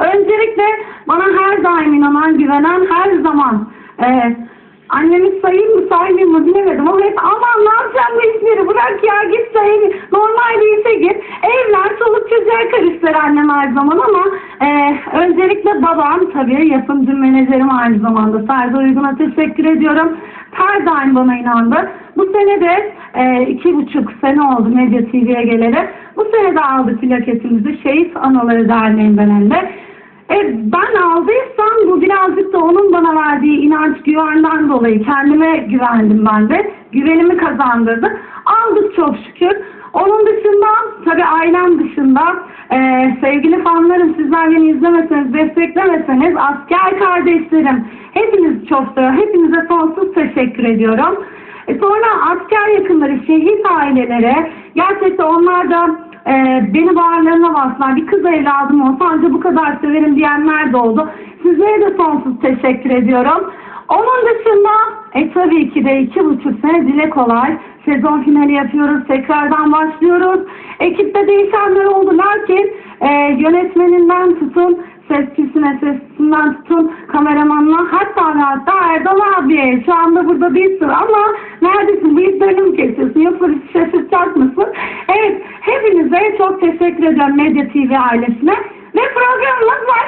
Öncelikle bana her daim inanan, güvenen, her zaman e, annemi sayayım mı saymayayım mı bilemedim ama hep aman ne yapacağım bu işleri bırak ya git sayayım. Normal değilse git. Evler, çoluk çocuğa karıştır annem her zaman ama e, öncelikle babam tabii yapımcı menajerim aynı zamanda. Serdar Uygun'a teşekkür ediyorum. Her daim bana inandı. Bu sene de e, iki buçuk sene oldu Medya TV'ye geleli. Bu sene de aldık plaketimizi Şehit Anaları Derneği'nden elde. E, ben aldıysam bu birazcık da onun bana verdiği inanç güvenden dolayı kendime güvendim ben de. Güvenimi kazandırdı. Aldık çok şükür. Onun dışında tabii ailem dışında e, sevgili fanlarım sizler beni izlemeseniz, desteklemeseniz asker kardeşlerim hepinizi çok seviyorum. Hepinize sonsuz teşekkür ediyorum. E, sonra asker yakınları, şehit ailelere gerçekten onlar da e, beni bağırlarına bastılar. Bir kız evladım olsa ancak bu kadar severim diyenler de oldu. Sizlere de sonsuz teşekkür ediyorum. Onun dışında e tabii ki de iki buçuk sene dile kolay. Sezon finali yapıyoruz. Tekrardan başlıyoruz. Ekipte değişenler oldu. Lakin e, yönetmeninden tutun sesçisine, sesçisinden tutun kameramanına hatta hatta Erdal abiye şu anda burada değilsin ama neredesin? Bıyıklarını mı kesiyorsun? Yoksa bizi şaşırtacak mısın? Evet, hepinize çok teşekkür ediyorum Medya TV ailesine. Ve programımız başladı.